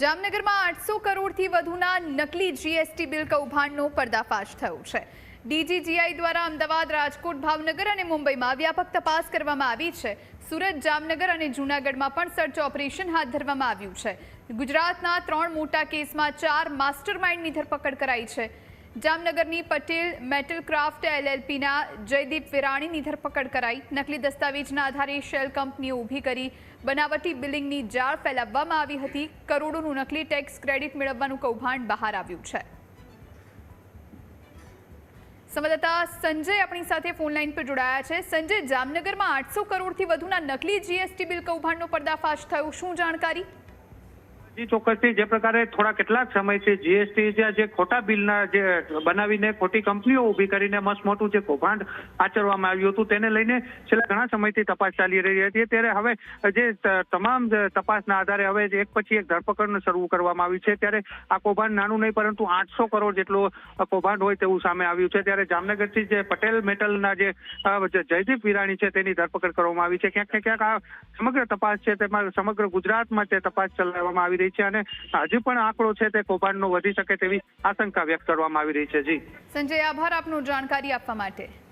જામનગરમાં આઠસો કરોડથી વધુના નકલી જીએસટી બિલ કૌભાંડનો પર્દાફાશ થયો છે. ડીજીજીઆઈ દ્વારા અમદાવાદ, રાજકોટ, ભાવનગર અને મુંબઈમાં વ્યાપક તપાસ કરવામાં આવી છે. સુરત, જામનગર અને જૂનાગઢમાં પણ સર્ચ ઓપરેશન હાથ ધરવામાં આવ્યું છે. ગુજરાતના ત્રણ મોટા કેસમાં ચાર માસ્ટર માઇન્ડની ધરપકડ કરાઈ છે. જામનગરની પટેલ મેટલ ક્રાફ્ટ એલએલપીના જયદીપ વિરાણીની ધરપકડ કરાઈ. નકલી દસ્તાવેજના આધારે શેલ કંપનીઓ ઊભી કરી બનાવટી બિલિંગની જાળ ફેલાવવામાં આવી હતી. કરોડોનું નકલી ટેક્સ ક્રેડિટ મેળવવાનું કૌભાંડ બહાર આવ્યું છે. સંવાદદાતા સંજય આપણી સાથે ફોન લાઈન પર જોડાયા છે. સંજય, જામનગરમાં આઠસો કરોડથી વધુના નકલી જીએસટી બિલ કૌભાંડનો પર્દાફાશ થયો. શું જાણકારી? જી, ચોક્કસથી. જે પ્રકારે થોડા કેટલાક સમયથી જીએસટી જે ખોટા બિલના જે બનાવીને ખોટી કંપનીઓ ઊભી કરીને મસ્ત મોટું જે કૌભાંડ આચરવામાં આવ્યું હતું, તેને લઈને છેલ્લા ઘણા સમયથી તપાસ ચાલી રહી હતી. ત્યારે હવે જે તમામ તપાસના આધારે હવે એક પછી એક ધરપકડ શરૂ કરવામાં આવી છે. ત્યારે આ કૌભાંડ નાનું નહીં, પરંતુ આઠસો કરોડ જેટલું કૌભાંડ હોય તેવું સામે આવ્યું છે. ત્યારે જામનગરથી જે પટેલ મેટલના જે જયદીપ વિરાણી છે, તેની ધરપકડ કરવામાં આવી છે. ક્યાંક ને ક્યાંક આ સમગ્ર તપાસ છે, તેમાં સમગ્ર ગુજરાતમાં તે તપાસ ચલાવવામાં આવી રહી છે અને હજી પણ આંકડો છે તે કૌભાંડનો વધી શકે તેવી આશંકા વ્યક્ત કરવામાં આવી રહી છે. જી. સંજય, આભાર આપનું જાણકારી આપવા માટે.